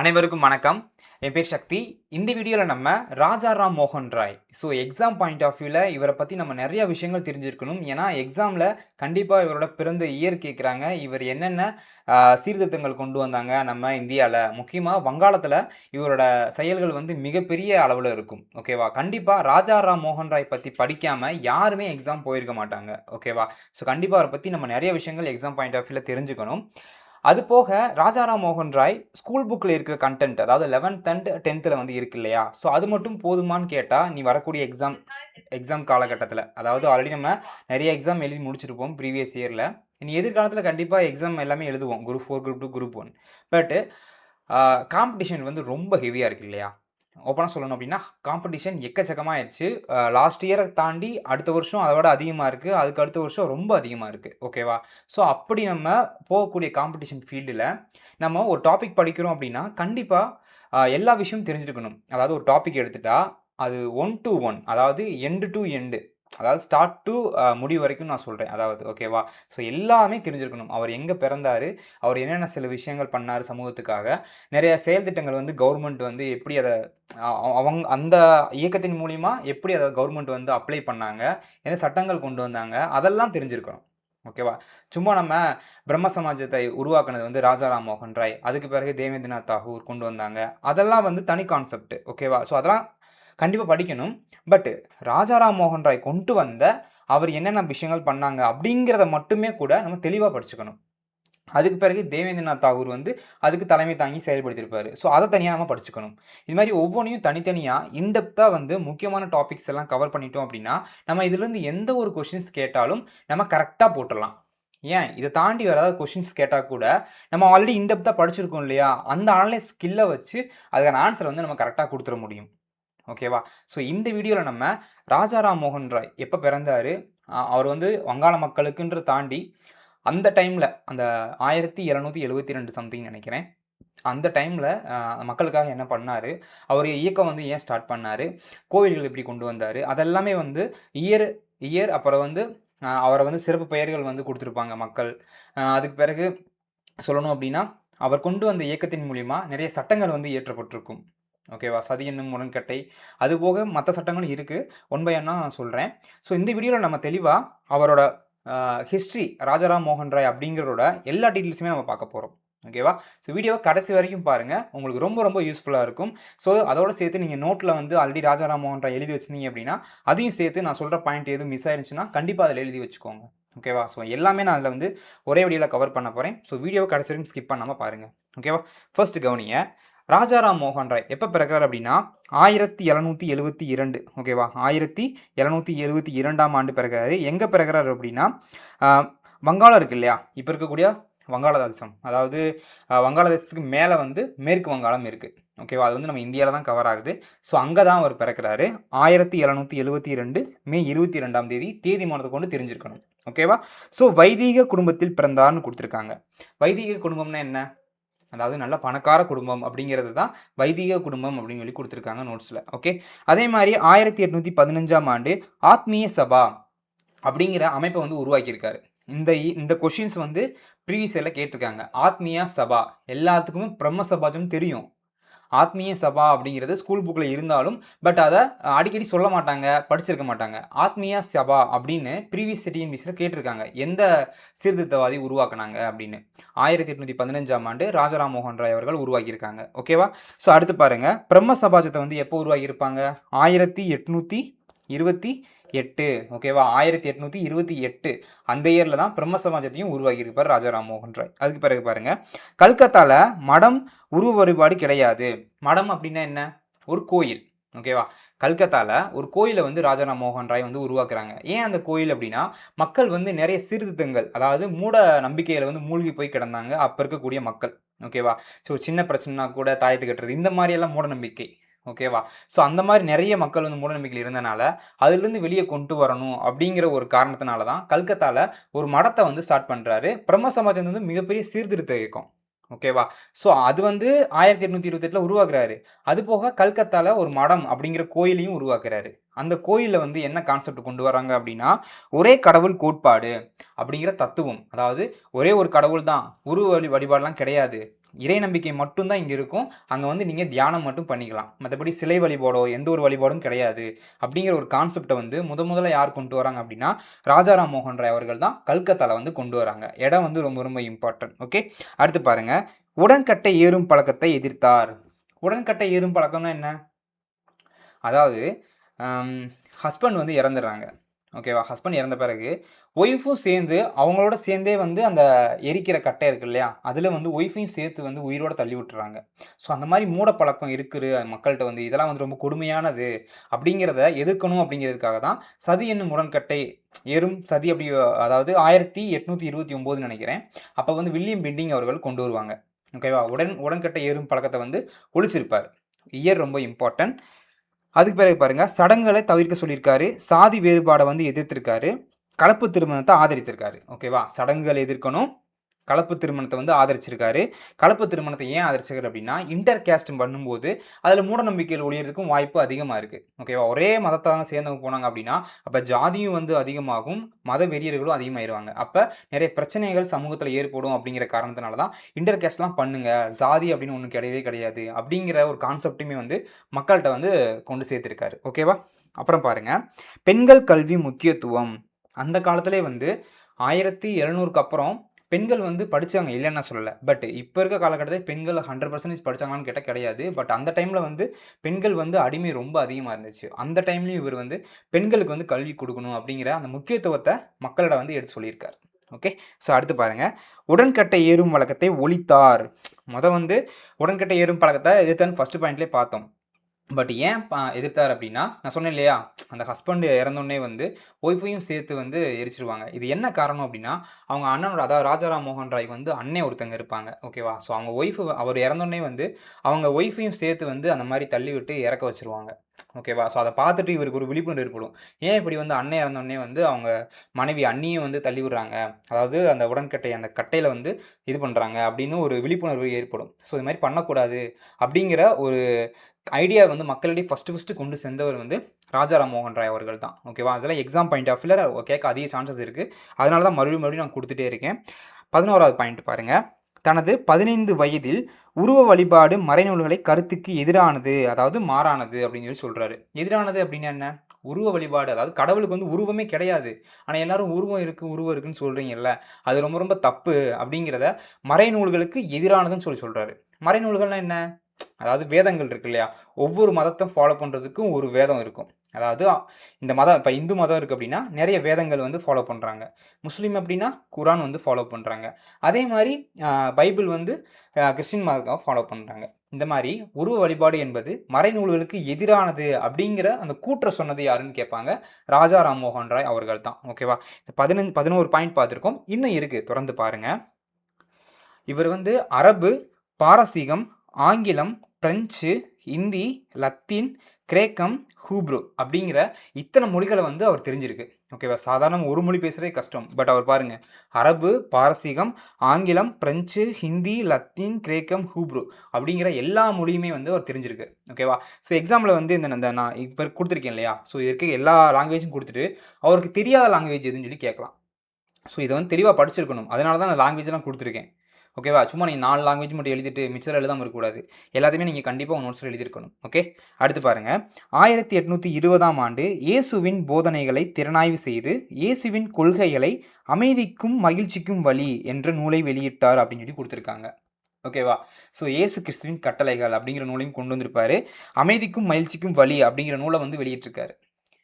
அனைவருக்கும் வணக்கம். என் பேர் சக்தி. இந்த வீடியோவில் நம்ம ராஜா ராம் மோகன் Roy. So exam point of வியூவில் இவரை பற்றி நம்ம நிறைய விஷயங்கள் தெரிஞ்சிருக்கணும். ஏன்னா எக்ஸாமில் கண்டிப்பாக இவரோட பிறந்த இயர் கேட்குறாங்க இவர் என்னென்ன சீர்திருத்தங்கள் கொண்டு வந்தாங்க நம்ம இந்தியாவில் முக்கியமாக வங்காளத்தில் இவரோட செயல்கள் வந்து மிகப்பெரிய அளவில் இருக்கும். ஓகேவா கண்டிப்பாக ராஜா ராம் மோகன் ராய் பற்றி படிக்காமல் யாருமே எக்ஸாம் போயிருக்க மாட்டாங்க. ஓகேவா ஸோ கண்டிப்பாக அவரை பற்றி நம்ம நிறைய விஷயங்கள் எக்ஸாம் பாயிண்ட் ஆஃப் வியூவில் தெரிஞ்சுக்கணும். அது போக ராஜாராம் மோகன் ராய் ஸ்கூல் புக்கில் இருக்கிற கண்டென்ட் அதாவது லெவன்த் அண்ட் டென்த்தில் வந்து இருக்கு இல்லையா? ஸோ அது மட்டும் போதுமான்னு கேட்டால் நீ வரக்கூடிய எக்ஸாம் எக்ஸாம் காலகட்டத்தில் அதாவது ஆல்ரெடி நம்ம நிறைய எக்ஸாம் எழுதி முடிச்சிருப்போம் ப்ரீவியஸ் இயரில் நீ எதிர்காலத்தில் கண்டிப்பாக எக்ஸாம் எல்லாமே எழுதுவோம் group four group two group one பட்டு காம்படிஷன் வந்து ரொம்ப ஹெவியாக இருக்கு இல்லையா? ஓப்பனாக சொல்லணும் அப்படின்னா காம்படிஷன் எக்கச்சக்கமாக ஆயிடுச்சு லாஸ்ட் இயரை தாண்டி அடுத்த வருஷம் அதை விட அதிகமாக இருக்குது அதுக்கு அடுத்த வருஷம் ரொம்ப அதிகமாக இருக்குது ஓகேவா ஸோ அப்படி நம்ம போகக்கூடிய காம்படிஷன் ஃபீல்டில் நம்ம ஒரு டாபிக் படிக்கிறோம் அப்படின்னா கண்டிப்பாக எல்லா விஷயமும் தெரிஞ்சுருக்கணும். அதாவது ஒரு டாபிக் எடுத்துட்டா அது ஒன் டு ஒன் அதாவது எண்டு டு எண்டு அதாவது ஸ்டார்ட் டு முடிவு வரைக்கும் நான் சொல்கிறேன் அதாவது ஓகேவா ஸோ எல்லாமே தெரிஞ்சிருக்கணும். அவர் எங்கே பிறந்தார்? அவர் என்னென்ன சில விஷயங்கள் பண்ணார் சமூகத்துக்காக? நிறைய செயல் திட்டங்கள் வந்து கவர்மெண்ட் வந்து எப்படி அதை அவங்க அந்த இயக்கத்தின் மூலிமா எப்படி அதை கவர்மெண்ட் வந்து அப்ளை பண்ணாங்க? என்ன சட்டங்கள் கொண்டு வந்தாங்க? அதெல்லாம் தெரிஞ்சிருக்கணும். ஓகேவா சும்மா நம்ம பிரம்ம சமாஜத்தை உருவாக்குனது வந்து ராஜாராம் மோகன் ராய். அதுக்கு பிறகு தேவேந்திரநாத் தாகூர் கொண்டு வந்தாங்க. அதெல்லாம் வந்து தனி கான்செப்ட் ஓகேவா ஸோ அதெல்லாம் கண்டிப்பாக படிக்கணும். பட் ராஜாராம் மோகன் ராய் கொண்டு வந்த அவர் என்னென்ன விஷயங்கள் பண்ணாங்க அப்படிங்கிறத மட்டுமே கூட நம்ம தெளிவாக படிச்சுக்கணும். அதுக்கு பிறகு தேவேந்திரநாத் தாகூர் வந்து அதுக்கு தலைமை தாங்கி செயல்படுத்தியிருப்பார். ஸோ அதை தனியாக நம்ம படிச்சுக்கணும். இது மாதிரி ஒவ்வொன்றையும் தனித்தனியாக இன்டெப்த்தாக வந்து முக்கியமான டாபிக்ஸ் எல்லாம் கவர் பண்ணிட்டோம் அப்படின்னா நம்ம இதுலேருந்து எந்த ஒரு கொஷின்ஸ் கேட்டாலும் நம்ம கரெக்டாக போட்டுடலாம். ஏன்? இதை தாண்டி வேறு ஏதாவது கொஷின்ஸ் கேட்டால் கூட நம்ம ஆல்ரெடி இன்டெப்த்தாக படிச்சிருக்கோம் இல்லையா? அந்த ஆன்லைன் ஸ்கில்லை வச்சு அதுக்கான ஆன்சர் வந்து நம்ம கரெக்டாக கொடுத்துட முடியும். ஓகேவா ஸோ இந்த வீடியோவில் நம்ம ராஜாராம் மோகன் ராய் எப்போ பிறந்தார்? அவர் வந்து வங்காள மக்களுக்குன்ற தாண்டி அந்த டைமில் அந்த ஆயிரத்தி இரநூத்தி எழுபத்தி ரெண்டு சம்திங் நினைக்கிறேன். அந்த டைமில் மக்களுக்காக என்ன பண்ணார்? அவர் இயக்கம் வந்து ஏன் ஸ்டார்ட் பண்ணார்? கோவில்கள் எப்படி கொண்டு வந்தார்? அதெல்லாமே வந்து இயர் இயர் அப்புறம் வந்து அவரை வந்து சிறப்பு பெயர்கள் வந்து கொடுத்துருப்பாங்க மக்கள். அதுக்கு பிறகு சொல்லணும் அப்படின்னா அவர் கொண்டு வந்த இயக்கத்தின் மூலிமா நிறைய சட்டங்கள் வந்து இயற்றப்பட்டிருக்கும். ஓகேவா சதி என்னும் முரண்கட்டை. அது போக மற்ற சட்டங்களும் இருக்குது ஒன் பை ஒன்னாக நான் சொல்கிறேன் ஸோ இந்த வீடியோவில் நம்ம தெளிவாக அவரோட ஹிஸ்ட்ரி ராஜாராம் மோகன் ராய் அப்படிங்கிறோட எல்லா டீட்டெயில்ஸுமே நம்ம பார்க்க போகிறோம் ஓகேவா ஸோ வீடியோவை கடைசி வரைக்கும் பாருங்கள் உங்களுக்கு ரொம்ப ரொம்ப யூஸ்ஃபுல்லாக இருக்கும். ஸோ அதோட சேர்த்து நீங்கள் நோட்டில் வந்து ஆல்ரெடி ராஜாராம் மோகன் ராய் எழுதி வச்சிருந்தீங்க அப்படின்னா அதையும் சேர்த்து நான் சொல்கிற பாயிண்ட் எதுவும் மிஸ் ஆயிருந்துச்சுன்னா கண்டிப்பாக அதில் எழுதி வச்சுக்கோங்க. ஓகேவா ஸோ எல்லாமே நான் அதில் வந்து ஒரே வீடியோவில் கவர் பண்ண போகிறேன் ஸோ வீடியோவை கடைசி வரைக்கும் ஸ்கிப் பண்ணாமல் பாருங்கள் ஓகேவா ஃபர்ஸ்ட் கவனிங்க. ராஜாராம் மோகன் ராய் எப்போ பிறக்கிறார் அப்படின்னா ஆயிரத்தி எழுநூற்றி எழுபத்தி இரண்டு ஓகேவா ஆயிரத்தி எழுநூற்றி எழுபத்தி இரண்டாம் ஆண்டு பிறக்கிறாரு. எங்கே பிறக்கிறாரு அப்படின்னா வங்காளம் இருக்கு இல்லையா? இப்போ இருக்கக்கூடிய வங்காளதேசம். அதாவது வங்காளதேசத்துக்கு மேலே வந்து மேற்கு வங்காளம் இருக்குது ஓகேவா அது வந்து நம்ம இந்தியாவில் தான் கவர் ஆகுது. ஸோ அங்கே தான் அவர் பிறக்கிறாரு. ஆயிரத்தி எழுநூற்றி எழுபத்தி ரெண்டு மே இருபத்தி ரெண்டாம் தேதி தேதி மாதத்தை கொண்டு தெரிஞ்சிருக்கணும். ஓகேவா ஸோ வைதீக குடும்பத்தில் பிறந்தார்னு கொடுத்துருக்காங்க. வைதீக குடும்பம்னா என்ன? அதாவது நல்ல பணக்கார குடும்பம் அப்படிங்கிறது தான் வைதிக குடும்பம் அப்படின்னு சொல்லி கொடுத்துருக்காங்க நோட்ஸில். ஓகே அதே மாதிரி ஆயிரத்தி எட்நூற்றி பதினஞ்சாம் ஆண்டு ஆத்மீய சபா அப்படிங்கிற அமைப்பை வந்து உருவாக்கியிருக்காரு. இந்த இந்த கொஷின்ஸ் வந்து ப்ரீவியஸ் இயரில் கேட்டிருக்காங்க. ஆத்மீய சபா. எல்லாத்துக்குமே பிரம்ம சபாஜம் தெரியும். ஆத்மீய சபா அப்படிங்கிறது ஸ்கூல் புக்கில் இருந்தாலும் பட் அதை அடிக்கடி சொல்ல மாட்டாங்க படிச்சிருக்க மாட்டாங்க. ஆத்மீய சபா அப்படின்னு ப்ரீவியஸ் மிஸ்ஸில் கேட்டிருக்காங்க. எந்த சீர்திருத்தவாதி உருவாக்குனாங்க அப்படின்னு. ஆயிரத்தி எட்நூற்றி பதினஞ்சாம் ஆண்டு ராஜாராம் மோகன் ராய் அவர்கள் உருவாக்கியிருக்காங்க. ஓகேவா ஸோ அடுத்து பாருங்க. பிரம்ம சபாஜத்தை வந்து எப்போ உருவாக்கியிருப்பாங்க ஆயிரத்தி எட்நூற்றி இருபத்தி எட்டு ஓகேவா ஆயிரத்தி எட்நூற்றி இருபத்தி எட்டு. அந்த இயரில் தான் பிரம்ம சமாஜத்தையும் உருவாக்கியிருப்பார் ராஜா மோகன் ராய். அதுக்கு பிறகு பாருங்க. கல்கத்தாவில் மடம் உருவ வழிபாடு கிடையாது. மடம் அப்படின்னா என்ன? ஒரு கோயில் ஓகேவா கல்கத்தாவில் ஒரு கோயிலை வந்து ராஜாராம் மோகன் ராய் வந்து உருவாக்குறாங்க. ஏன் அந்த கோயில் அப்படின்னா மக்கள் வந்து நிறைய சீர்திருத்தங்கள் அதாவது மூட நம்பிக்கையில் வந்து மூழ்கி போய் கிடந்தாங்க அப்போ இருக்கக்கூடிய மக்கள் ஓகேவா ஸோ சின்ன பிரச்சனைனா கூட தாயத்து கட்டுறது இந்த மாதிரியெல்லாம் மூட நம்பிக்கை. ஓகேவா ஸோ அந்த மாதிரி நிறைய மக்கள் வந்து மூடநம்பிக்கையில் இருந்தனால அதுலேருந்து வெளியே கொண்டு வரணும் அப்படிங்கிற ஒரு காரணத்தினால தான் கல்கத்தால ஒரு மடத்தை வந்து ஸ்டார்ட் பண்ணுறாரு பிரம்ம சமாஜம் வந்து மிகப்பெரிய சீர்திருத்த இயக்கம். ஓகேவா ஸோ அது வந்து ஆயிரத்தி எட்நூத்தி இருபத்தெட்டில் உருவாக்குறாரு. அது போக கல்கத்தால ஒரு மடம் அப்படிங்கிற கோயிலையும் உருவாக்குறாரு. அந்த கோயிலில் வந்து என்ன கான்செப்ட் கொண்டு வராங்க அப்படின்னா ஒரே கடவுள் கோட்பாடு அப்படிங்கிற தத்துவம். அதாவது ஒரே ஒரு கடவுள் தான் உருவ வழி வழிபாடெலாம் கிடையாது. இறை நம்பிக்கை மட்டும்தான் இங்கே இருக்கும். அங்கே வந்து நீங்கள் தியானம் மட்டும் பண்ணிக்கலாம். மற்றபடி சிலை வழிபாடோ எந்த ஒரு வழிபாடும் கிடையாது. அப்படிங்கிற ஒரு கான்செப்டை வந்து முத முதல்ல யார் கொண்டு வராங்க அப்படின்னா ராஜாராம் மோகன் ராய் அவர்கள் தான் கல்கத்தாவில் வந்து கொண்டு வராங்க. இடம் வந்து ரொம்ப ரொம்ப இம்பார்ட்டன்ட் ஓகே அடுத்து பாருங்க. உடன்கட்டை ஏறும் பழக்கத்தை எதிர்த்தார். உடன்கட்டை ஏறும் பழக்கம்னா என்ன? அதாவது ஹஸ்பண்ட் வந்து இறந்துடுறாங்க. ஓகேவா ஹஸ்பண்ட் இறந்த பிறகு ஒய்ஃபும் சேர்ந்து அவங்களோட சேர்ந்தே வந்து அந்த எரிக்கிற கட்டை இருக்கு இல்லையா? அதில் வந்து ஒய்ஃபையும் சேர்த்து வந்து உயிரோட தள்ளி விட்டுறாங்க. ஸோ அந்த மாதிரி மூடப்பழக்கம் இருக்குது. மக்கள்கிட்ட வந்து இதெல்லாம் வந்து ரொம்ப கொடுமையானது அப்படிங்கிறத எதிர்க்கணும் அப்படிங்கிறதுக்காக தான் சதி என்னும் உடன்கட்டை எறும் சதி அப்படி அதாவது ஆயிரத்தி எட்நூற்றி இருபத்தி ஒம்போதுன்னு நினைக்கிறேன். அப்போ வந்து வில்லியம் பெண்டிங் அவர்கள் கொண்டு வருவாங்க. ஓகேவா உடன் உடன்கட்டை ஏறும் பழக்கத்தை வந்து ஒழிச்சிருப்பார். இயர் ரொம்ப இம்பார்ட்டன்ட் அதுக்கு பிறகு பாருங்கள் சடங்குகளை தவிர்க்க சொல்லியிருக்காரு. சாதி வேறுபாடை வந்து எதிர்த்திருக்காரு. கலப்பு திருமணத்தை ஆதரித்திருக்காரு. ஓகேவா? சடங்குகள் எதிர்க்கணும். கலப்பு திருமணத்தை வந்து ஆதரிச்சிருக்காரு. கலப்பு திருமணத்தை ஏன் ஆதரிச்சிருக்காரு அப்படின்னா இன்டர் கேஸ்ட் பண்ணும்போது அதில் மூடநம்பிக்கைகள் ஒழியறதுக்கும் வாய்ப்பு அதிகமாக இருக்குது ஓகேவா ஒரே மதத்தாங்க சேர்ந்தவங்க போனாங்க அப்படின்னா அப்போ ஜாதியும் வந்து அதிகமாகும் மத வெறியர்களும் அதிகமாகிடுவாங்க அப்போ நிறைய பிரச்சனைகள் சமூகத்தில் ஏற்படும் அப்படிங்கிற காரணத்தினால தான் இன்டர் கேஸ்ட்லாம் பண்ணுங்க ஜாதி அப்படின்னு ஒன்று கிடையவே கிடையாது அப்படிங்கிற ஒரு கான்செப்ட்டுமே வந்து மக்கள்கிட்ட வந்து கொண்டு சேர்த்துருக்காரு. ஓகேவா அப்புறம் பாருங்கள் பெண்கள் கல்வி முக்கியத்துவம். அந்த காலத்திலே வந்து ஆயிரத்தி எழுநூறுக்கு அப்புறம் பெண்கள் வந்து படித்தாங்க இல்லைன்னு நான் சொல்லலை. பட் இப்போ இருக்க காலகட்டத்தில் பெண்கள் ஹண்ட்ரட் பர்சன்டேஜ் படித்தாங்களான்னு கேட்டால் கிடையாது. பட் அந்த டைமில் வந்து பெண்கள் வந்து அடிமை ரொம்ப அதிகமாக இருந்துச்சு. அந்த டைம்லேயும் இவர் வந்து பெண்களுக்கு வந்து கல்வி கொடுக்கணும் அப்படிங்கிற அந்த முக்கியத்துவத்தை மக்களிடம் வந்து எடுத்து சொல்லியிருக்கார். ஓகே ஸோ அடுத்து பாருங்கள் உடன்கட்டை ஏறும் வழக்கத்தை ஒழித்தார். மொதல் வந்து உடன்கட்டை ஏறும் பழக்கத்தை எதிர்த்தான்னு ஃபஸ்ட்டு பாயிண்ட்லேயே பார்த்தோம். பட் ஏன் பா- எதிர்த்தார் அப்படின்னா நான் சொன்னேன் இல்லையா அந்த ஹஸ்பண்ட் இறந்தோடனே வந்து ஒய்ஃபையும் சேர்த்து வந்து எரிச்சிருவாங்க. இது என்ன காரணம் அப்படின்னா அவங்க அண்ணனோட அதாவது ராஜாராம் மோகன் ராய் வந்து அண்ணே ஒருத்தங்க இருப்பாங்க ஓகேவா ஸோ அவங்க ஒய்ஃபு அவர் இறந்தோடனே வந்து அவங்க ஒய்ஃபையும் சேர்த்து வந்து அந்த மாதிரி தள்ளி விட்டு இறக்க வச்சிருவாங்க ஓகேவா ஸோ அதை பார்த்துட்டு இவருக்கு ஒரு விழிப்புணர்வு ஏற்படும். ஏன் இப்படி வந்து அண்ணன் இறந்தோடனே வந்து அவங்க மனைவி அண்ணியும் வந்து தள்ளி விடுறாங்க? அதாவது அந்த உடன்கட்டை அந்த கட்டையில் வந்து இது பண்ணுறாங்க அப்படின்னு ஒரு விழிப்புணர்வு ஏற்படும். ஸோ இது மாதிரி பண்ணக்கூடாது அப்படிங்கிற ஒரு ஐடியா வந்து மக்களிடையே ஃபஸ்ட்டு ஃபஸ்ட்டு கொண்டு சென்றவர் வந்து ராஜாராம் மோகன் ராய் அவர்கள் தான் ஓகேவா அதெல்லாம் எக்ஸாம் பாயிண்ட் ஆஃப் வியூவில் கேட்க அதிக சான்சஸ் இருக்குது அதனால தான் மறுபடியும் மறுபடியும் நான் கொடுத்துட்டே இருக்கேன். பதினோராவது பாயிண்ட் பாருங்கள் தனது பதினைந்து வயதில் உருவ வழிபாடு மறைநூல்களை கருத்துக்கு எதிரானது அதாவது மாறானது அப்படின்னு சொல்லி சொல்கிறாரு எதிரானது அப்படின்னா என்ன? உருவ வழிபாடு. அதாவது கடவுளுக்கு வந்து உருவமே கிடையாது. ஆனால் எல்லாரும் உருவம் இருக்குது உருவம் இருக்குன்னு சொல்கிறீங்கல்ல அது ரொம்ப ரொம்ப தப்பு அப்படிங்கிறத மறைநூல்களுக்கு எதிரானதுன்னு சொல்லி சொல்கிறாரு மறைநூல்கள்னால் என்ன? அதாவது வேதங்கள் இருக்கு இல்லையா? ஒவ்வொரு மதத்தை ஃபாலோ பண்ணுறதுக்கும் ஒரு வேதம் இருக்கும். அதாவது இந்த மதம் இப்போ இந்து மதம் இருக்குது அப்படின்னா நிறைய வேதங்கள் வந்து ஃபாலோ பண்ணுறாங்க முஸ்லீம் அப்படின்னா குரான் வந்து ஃபாலோ பண்ணுறாங்க அதே மாதிரி பைபிள் வந்து கிறிஸ்டின் மதத்தை ஃபாலோ பண்ணுறாங்க இந்த மாதிரி உருவ வழிபாடு என்பது மறைநூல்களுக்கு எதிரானது அப்படிங்கிற அந்த கூற்ற சொன்னது யாருன்னு கேட்பாங்க? ராஜா ராம்மோகன் ராய் அவர்கள் தான். ஓகேவா இந்த பதினஞ்சு பதினோரு பாயிண்ட் பார்த்துருக்கோம். இன்னும் இருக்குது திறந்து பாருங்கள் இவர் வந்து அரபு பாரசீகம் ஆங்கிலம் பிரெஞ்சு இந்தி லத்தீன் கிரேக்கம் ஹூப்ரு அப்படிங்கிற இத்தனை மொழிகளை வந்து அவர் தெரிஞ்சிருக்கு. ஓகேவா சாதாரண ஒரு மொழி பேசுகிறதே கஷ்டம். பட் அவர் பாருங்கள் அரபு பாரசீகம் ஆங்கிலம் பிரெஞ்சு ஹிந்தி லத்தீன் கிரேக்கம் ஹூப்ரு அப்படிங்கிற எல்லா மொழியுமே வந்து அவர் தெரிஞ்சிருக்கு. ஓகேவா ஸோ எக்ஸாமில் வந்து இந்த இந்த நான் இப்போ கொடுத்துருக்கேன் இல்லையா? ஸோ இருக்க எல்லா லாங்குவேஜும் கொடுத்துட்டு அவருக்கு தெரியாத லாங்குவேஜ் எதுன்னு சொல்லி கேட்கலாம். ஸோ இதை வந்து தெளிவாக படிச்சிருக்கணும். அதனால தான் நான் லாங்குவேஜ்லாம் கொடுத்துருக்கேன். ஓகேவா சும்மா நீங்கள் நாலு லாங்குவேஜ் மட்டும் எழுதிட்டு மிச்சம் எழுதாமல் இருக்கக்கூடாது. எல்லாத்தையுமே நீங்கள் கண்டிப்பாக உங்கள் நோட்ஸில் எழுதியிருக்கணும். ஓகே அடுத்து பாருங்கள் ஆயிரத்தி எட்நூற்றி இருபதாம் ஆண்டு இயேசுவின் போதனைகளை திறனாய்வு செய்து இயேசுவின் கொள்கைகளை அமைதிக்கும் மகிழ்ச்சிக்கும் வழி என்ற நூலை வெளியிட்டார் அப்படின்னு சொல்லி கொடுத்துருக்காங்க. ஓகேவா ஸோ இயேசு கிறிஸ்துவின் கட்டளைகள் அப்படிங்கிற நூலையும் கொண்டு வந்திருப்பாரு. அமைதிக்கும் மகிழ்ச்சிக்கும் வழி அப்படிங்கிற நூலை வந்து வெளியிட்டிருக்காரு.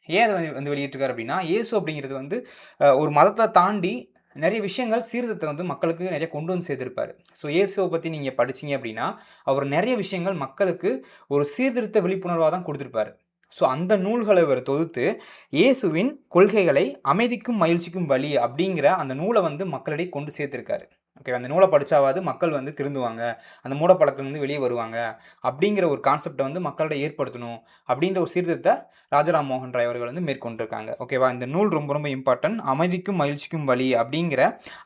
ஏன் அதை வந்து- வந்து வெளியிட்டிருக்காரு அப்படின்னா ஏசு அப்படிங்கிறது வந்து ஒரு மதத்தை தாண்டி நிறைய விஷயங்கள் சீர்திருத்தம் வந்து மக்களுக்கு நிறைய கொண்டு வந்து சேர்த்திருப்பார். ஸோ இயேசுவை பற்றி நீங்கள் படிச்சீங்க அப்படின்னா அவர் நிறைய விஷயங்கள் மக்களுக்கு ஒரு சீர்திருத்த விழிப்புணர்வாக தான் கொடுத்துருப்பாரு. ஸோ அந்த நூல்களை அவர் தொகுத்து இயேசுவின் கொள்கைகளை அமைதிக்கும் மகிழ்ச்சிக்கும் வழி அப்படிங்கிற அந்த நூலை வந்து மக்களிடையே கொண்டு சேர்த்திருக்காரு. ஓகே அந்த நூலை படித்தாவது மக்கள் வந்து திருந்துவாங்க. அந்த மூடப்பழக்கம் வந்து வெளியே வருவாங்க. அப்படிங்கிற ஒரு கான்செப்டை வந்து மக்கள்கிட்ட ஏற்படுத்தணும் அப்படின்ற ஒரு சீர்திருத்தத்தை ராஜராம் மோகன் ராய் அவர்கள் வந்து மேற்கொண்டிருக்காங்க. ஓகேவா இந்த நூல் ரொம்ப ரொம்ப இம்பார்ட்டன்ட் அமைதிக்கும் மகிழ்ச்சிக்கும் வழி அப்படிங்கிற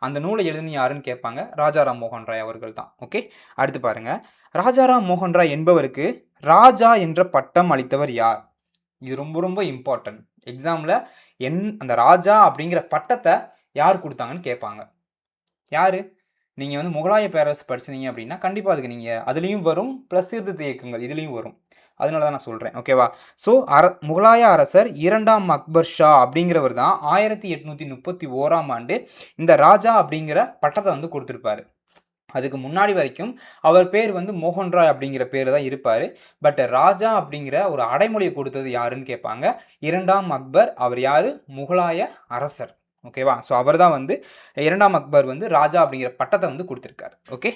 அந்த நூலை எழுதின யாருன்னு கேட்பாங்க? ராஜாராம் மோகன் ராய் அவர்கள் தான். ஓகே அடுத்து பாருங்கள் ராஜாராம் மோகன் ராய் என்பவருக்கு ராஜா என்ற பட்டம் அளித்தவர் யார்? இது ரொம்ப ரொம்ப இம்பார்ட்டன்ட் எக்ஸாமில் என் அந்த ராஜா அப்படிங்கிற பட்டத்தை யார் கொடுத்தாங்கன்னு கேட்பாங்க. யாரு? நீங்கள் வந்து முகலாய பேரரசு படிச்சிருந்தீங்க அப்படின்னா, கண்டிப்பாக அதுக்கு நீங்கள் அதுலேயும் வரும். ப்ளஸ் சீர்திருத்த இயக்கங்கள் இதுலேயும் வரும். அதனால தான் நான் சொல்கிறேன் ஓகேவா? ஸோ அர முகலாய அரசர் இரண்டாம் அக்பர் ஷா அப்படிங்கிறவர் தான் 1831ஆம் ஆண்டு இந்த ராஜா அப்படிங்கிற பட்டத்தை வந்து கொடுத்துருப்பாரு அதுக்கு முன்னாடி வரைக்கும் அவர் பேர் வந்து மோகன் ராய் அப்படிங்கிற பேர் தான் இருப்பார் பட் ராஜா அப்படிங்கிற ஒரு அடைமொழியை கொடுத்தது யாருன்னு கேட்பாங்க. இரண்டாம் அக்பர் அவர் யார் முகலாய அரசர். ஓகேவா? ஸோ அவர் தான் வந்து இரண்டாம் அக்பர் வந்து ராஜா அப்படிங்கிற பட்டத்தை வந்து கொடுத்துருக்காரு ஓகே.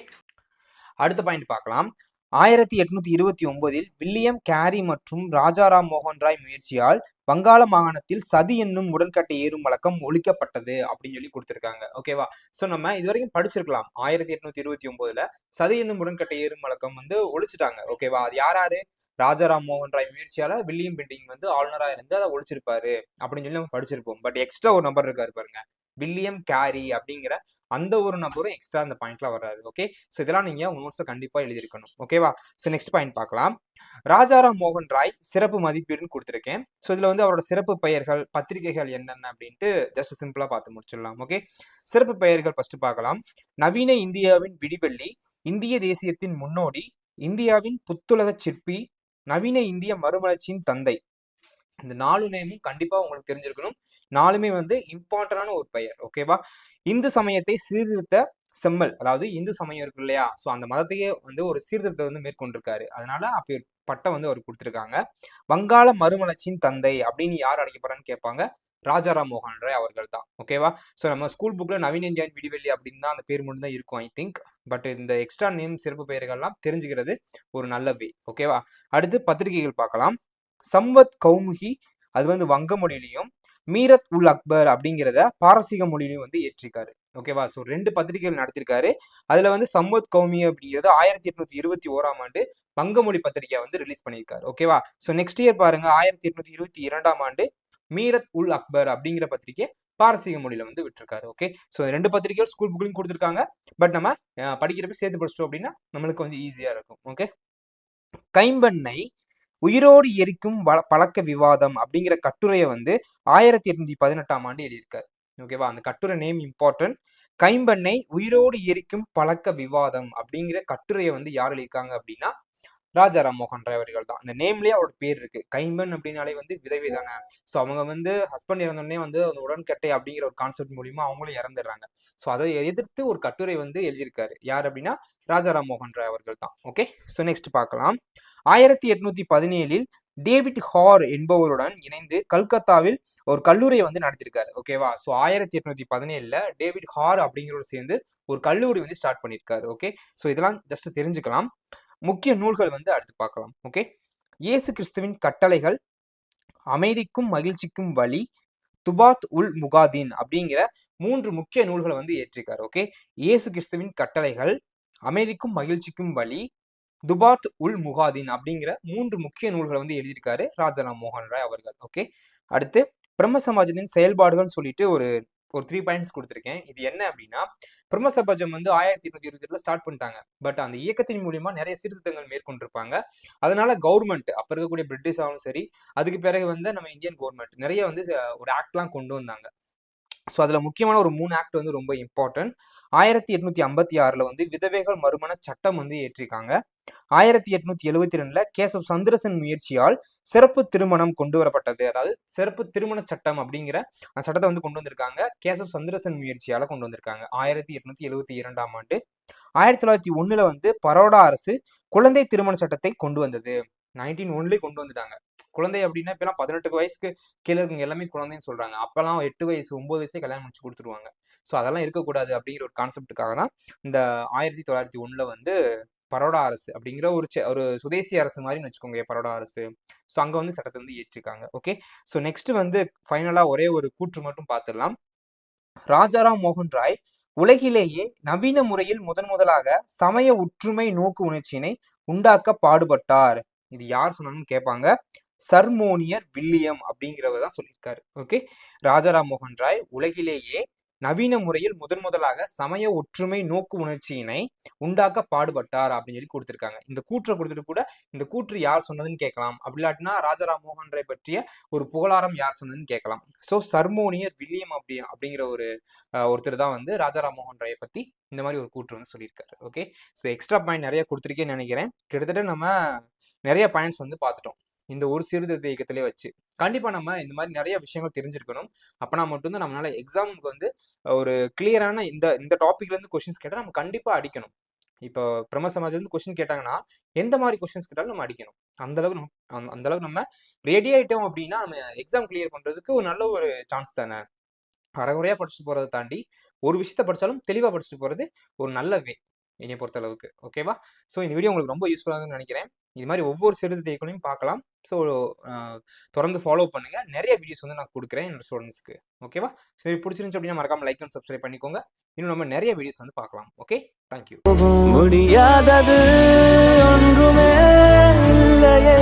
அடுத்த பாயிண்ட் பார்க்கலாம். 1829இல் வில்லியம் கேரி மற்றும் ராஜாராம் மோகன் ராய் முயற்சியால் வங்காள மாகாணத்தில் சதி என்னும் உடன்கட்டை ஏறும் வழக்கம் ஒழிக்கப்பட்டது அப்படின்னு சொல்லி கொடுத்துருக்காங்க ஓகேவா? ஸோ நம்ம இதுவரைக்கும் படிச்சிருக்கலாம். 1829ல சதி என்னும் உடன்கட்டை ஏறும் வழக்கம் வந்து ஒழிச்சிட்டாங்க ஓகேவா? அது யார் யாரு? ராஜாராம் மோகன் ராய் முயற்சியால வில்லியம் பெண்டிங் வந்து ஆளுநரா இருந்து அதை ஒழிச்சிருப்பாரு அப்படின்னு சொல்லி நம்ம படிச்சிருப்போம். பட் எக்ஸ்ட்ரா ஒரு நம்பர் இருக்காரு பாருங்க. வில்லியம் கேரி அப்படிங்கிற அந்த ஒரு நம்பரும் எக்ஸ்ட்ரா அந்த பாயிண்ட்ல வர்றாரு. ஓகே. ஸோ இதெல்லாம் நீங்க நோட்ஸ் கண்டிப்பா எழுதியிருக்கணும். ஓகேவா? ஸோ நெக்ஸ்ட் பாயிண்ட் பார்க்கலாம். ராஜாராம் மோகன் ராய் சிறப்பு மதிப்பீடுன்னு கொடுத்துருக்கேன் ஸோ இதுல வந்து அவரோட சிறப்பு பெயர்கள், பத்திரிகைகள் என்னென்ன அப்படின்ட்டு ஜஸ்ட் சிம்பிளா பார்த்து முடிச்சிடலாம். ஓகே. சிறப்பு பெயர்கள் ஃபர்ஸ்ட் பார்க்கலாம். நவீன இந்தியாவின் விடிவெள்ளி, இந்திய தேசியத்தின் முன்னோடி, இந்தியாவின் புத்துலக சிற்பி, நவீன இந்திய மறுமலர்ச்சியின் தந்தை. இந்த நாலு நேமும் கண்டிப்பா உங்களுக்கு தெரிஞ்சிருக்கணும். நாலுமே வந்து இம்பார்ட்டன்டான ஒரு பெயர். ஓகேவா? இந்து சமயத்தை சீர்திருத்த செம்மல். அதாவது இந்து சமயம் இருக்கு இல்லையா? ஸோ அந்த மதத்தையே வந்து ஒரு சீர்திருத்தத்தை வந்து மேற்கொண்டிருக்காரு. அதனால அப்படி ஒரு பட்டம் வந்து அவர் கொடுத்துருக்காங்க வங்காள மறுமலர்ச்சியின் தந்தை அப்படின்னு யார் அழைக்கப்படுறான்னு கேட்பாங்க. ராஜாராம் மோகன் ராய் அவர்கள் தான். ஓகேவா? ஸோ நம்ம ஸ்கூல் புக்கில் நவீன இந்தியன் விடிவெள்ளி அப்படின்னு தான் அந்த பேர் மட்டும் தான் இருக்கும் ஐ திங்க். பட் இந்த எக்ஸ்ட்ரா நேம் சிறப்பு பெயர்கள்லாம் தெரிஞ்சுக்கிறது ஒரு நல்ல வே. ஓகேவா? அடுத்து பத்திரிகைகள் பார்க்கலாம். சம்வத் கௌமுகி அது வந்து வங்க மொழியிலையும் மீரத் உல் அக்பர் அப்படிங்கிறத பாரசீக மொழியிலையும் வந்து ஏற்றிருக்காரு. ஓகேவா? ஸோ ரெண்டு பத்திரிகைகள் நடத்திருக்காரு. அதுல வந்து சம்மத் கௌமி அப்படிங்கிறது 1821ஆம் ஆண்டு வங்கமொழி மொழி வந்து ரிலீஸ் பண்ணியிருக்காரு. ஓகேவா? ஸோ நெக்ஸ்ட் இயர் பாருங்க 1822ஆம் ஆண்டு மீரத் உல் அக்பர் அப்படிங்கிற பத்திரிகை பாரசீக மொழியில வந்து விட்டுருக்காரு ஓகே. ஸோ ரெண்டு பத்திரிகைகள் ஸ்கூல் புக்லையும் கொடுத்துருக்காங்க பட் நம்ம படிக்கிறப்ப சேர்த்து படிச்சிட்டோம் அப்படின்னா, நம்மளுக்கு கொஞ்சம் ஈஸியா இருக்கும். ஓகே. கைம்பெண்ணை உயிரோடு எரிக்கும் வ பழக்க விவாதம் அப்படிங்கிற கட்டுரையை வந்து 1818ஆம் ஆண்டு எழுதியிருக்காரு. ஓகேவா? அந்த கட்டுரை நேம் இம்பார்ட்டன்ட். கைம்பெண்ணை உயிரோடு எரிக்கும் பழக்க விவாதம் அப்படிங்கிற கட்டுரையை வந்து யார் எழுதியிருக்காங்க அப்படின்னா, ராஜாராம் மோகன் ராய் அவர்கள் தான். அந்த நேம்லயே அவரோட பேர் இருக்கு. கைம்பெண் அப்படின்னாலே வந்து விதவை தானே. ஸோ அவங்க வந்து ஹஸ்பண்ட் இறந்தோடனே வந்து அந்த உடன்கட்டை அப்படிங்கிற ஒரு கான்செப்ட் மூலியமா அவங்களும் இறந்துடுறாங்க. ஸோ அதை எதிர்த்து ஒரு கட்டுரை வந்து எழுதியிருக்காரு. யார் அப்படின்னா, ராஜாராம் மோகன் ராய் அவர்கள் தான். ஓகே. ஸோ நெக்ஸ்ட் பார்க்கலாம். 1817இல் டேவிட் ஹார் என்பவருடன் இணைந்து கல்கத்தாவில் ஒரு கல்லூரியை வந்து நடத்தியிருக்காரு. ஓகேவா? ஸோ 1817ல டேவிட் ஹார் அப்படிங்கிறோட சேர்ந்து ஒரு கல்லூரி வந்து ஸ்டார்ட் பண்ணியிருக்காரு. ஓகே. ஸோ இதெல்லாம் ஜஸ்ட் தெரிஞ்சுக்கலாம். முக்கிய நூல்கள் வந்து அடுத்து பார்க்கலாம். ஓகே. இயேசு கிறிஸ்துவின் கட்டளைகள், அமைதிக்கும் மகிழ்ச்சிக்கும் வழி, துபாத் உல் முகாதீன் அப்படிங்கிற மூன்று முக்கிய நூல்களை வந்து ஏற்றிருக்கார் ஓகே. இயேசு கிறிஸ்துவின் கட்டளைகள், அமைதிக்கும் மகிழ்ச்சிக்கும் வழி, துபாத் உல் முகாதீன் அப்படிங்கிற மூன்று முக்கிய நூல்களை வந்து எழுதியிருக்காரு ராஜாராம் மோகன் ராய் அவர்கள். ஓகே. அடுத்து பிரம்ம சமாஜத்தின் செயல்பாடுகள்னு சொல்லிட்டு ஒரு ஒரு த்ரீ பாயிண்ட்ஸ் கொடுத்துருக்கேன் இது என்ன அப்படின்னா, பிரம்ம சமாஜம் வந்து 1828ல ஸ்டார்ட் பண்ணிட்டாங்க. பட் அந்த இயக்கத்தின் மூலியமா நிறைய சீர்திருத்தங்கள் மேற்கொண்டிருப்பாங்க. அதனால கவர்மெண்ட் அப்ப இருக்கக்கூடிய பிரிட்டிஷாவும் சரி, அதுக்கு பிறகு வந்து நம்ம இந்தியன் கவர்மெண்ட் நிறைய வந்து ஒரு ஆக்ட்லாம் கொண்டு வந்தாங்க. ஸோ அதில் முக்கியமான ஒரு மூணு ஆக்ட் வந்து ரொம்ப இம்பார்ட்டன்ட். 1856ல வந்து விதவைகள் மறுமண சட்டம் வந்து ஏற்றிருக்காங்க ஆயிரத்தி எட்நூத்தி எழுவத்தி ரெண்டுல கேசவ் சந்திரசன் முயற்சியால் சிறப்பு திருமணம் கொண்டு வரப்பட்டது. அதாவது சிறப்பு திருமண சட்டம் அப்படிங்கிற அந்த சட்டத்தை வந்து கொண்டு வந்திருக்காங்க. கேசவ் சந்திரசன் முயற்சியால கொண்டு வந்திருக்காங்க. 1872ஆம் ஆண்டு. 1901ல வந்து பரோடா அரசு குழந்தை திருமண சட்டத்தை கொண்டு வந்தது. 1901லயே கொண்டு வந்துட்டாங்க. குழந்தை அப்படின்னா இப்பெல்லாம் பதினெட்டு வயசுக்கு கீழ இருக்கவங்க எல்லாமே குழந்தைன்னு சொல்றாங்க. அப்பெல்லாம் எட்டு வயசு, ஒன்பது வயசுல கல்யாணம் முடிச்சு கொடுத்துருவாங்க ஸோ அதெல்லாம் இருக்கக்கூடாது அப்படிங்கிற ஒரு கான்செப்டுக்காக தான் இந்த 1901ல வந்து பரோடா அரசு அப்படிங்கிற ஒரு ஒரு சுதேசி அரசு மாதிரி வச்சுக்கோங்க பரோடா அரசு. ஸோ அங்க வந்து சட்டத்தை வந்து ஏற்றிருக்காங்க ஓகே. ஸோ நெக்ஸ்ட் வந்து ஃபைனலாக ஒரே ஒரு கூற்று மட்டும் பார்த்துடலாம். ராஜாராம் மோகன் ராய் உலகிலேயே நவீன முறையில் முதன் முதலாக சமய ஒற்றுமை நோக்கு உணர்ச்சியினை உண்டாக்க பாடுபட்டார். இது யார் சொன்னாலும் கேட்பாங்க. சர்மோனியர் வில்லியம் அப்படிங்கிறவர் தான் சொல்லியிருக்காரு. ஓகே. ராஜாராம் மோகன் ராய் உலகிலேயே நவீன முறையில் முதன் முதலாக சமய ஒற்றுமை நோக்கு உணர்ச்சியினை உண்டாக்க பாடுபட்டார் அப்படின்னு சொல்லி கொடுத்திருக்காங்க. இந்த கூற்றை கொடுத்துட்டு கூட இந்த கூற்று யார் சொன்னதுன்னு கேட்கலாம். அப்படி இல்லாட்டினா ராஜாராம் மோகன் ராய் பற்றிய ஒரு புகழாரம் யார் சொன்னதுன்னு கேட்கலாம். ஸோ சர்மோனியர் வில்லியம் அப்படி அப்படிங்கிற ஒரு ஒருத்தர் தான் வந்து ராஜாராம் மோகன் ராயை பத்தி இந்த மாதிரி ஒரு கூற்று வந்து சொல்லியிருக்காரு. ஓகே ஸோ எக்ஸ்ட்ரா பாயிண்ட் நிறைய கொடுத்துருக்கேன்னு நினைக்கிறேன். கிட்டத்தட்ட நம்ம நிறைய பாயிண்ட்ஸ் வந்து பார்த்துட்டோம். இந்த ஒரு சீர்திருத்த இயக்கத்திலே வச்சு. கண்டிப்பா நம்ம இந்த மாதிரி நிறைய விஷயங்கள் தெரிஞ்சிருக்கணும். அப்பனா மட்டும்தான் நம்மளால எக்ஸாமுக்கு வந்து ஒரு கிளியரான இந்த இந்த டாபிக்ல இருந்து கொஸ்டின்ஸ் கேட்டால் நம்ம கண்டிப்பா அடிக்கணும். இப்போ பிரம்ம சமாஜ்லேருந்து கொஸ்டின் கேட்டாங்கன்னா எந்த மாதிரி கொஸ்டின்ஸ் கேட்டாலும் நம்ம அடிக்கணும். அந்த அளவுக்கு நம்ம அந்த- அந்த அளவுக்கு நம்ம ரெடி ஆயிட்டோம் அப்படின்னா நம்ம எக்ஸாம் கிளியர் பண்றதுக்கு ஒரு நல்ல ஒரு சான்ஸ் தானே. அறகுறையா படிச்சுட்டு போறதை தாண்டி ஒரு விஷயத்த படிச்சாலும் தெளிவா படிச்சுட்டு போறது ஒரு நல்ல வே என்னை பொறுத்த அளவுக்கு. ஓகேவா ஸோ இந்த வீடியோ உங்களுக்கு ரொம்ப யூஸ்ஃபுல்லாக நினைக்கிறேன். இது மாதிரி ஒவ்வொரு சிறுத்தை இயக்கனையும் பார்க்கலாம். ஸோ தொடர்ந்து ஃபாலோ பண்ணுங்க. நிறைய வீடியோஸ் வந்து நான் கொடுக்குறேன் என்னோட ஸ்டூடெண்ட்ஸ்க்கு ஓகேவா சரி பிடிச்சிருந்துச்சு அப்படின்னா மறக்காம லைக் அண்ட் சப்ஸ்கிரைப் பண்ணிக்கோங்க. இன்னும் நம்ம நிறைய வீடியோஸ் வந்து பார்க்கலாம். ஓகே தேங்க்யூ முடியாதது ஒன்றுமே இல்லையே.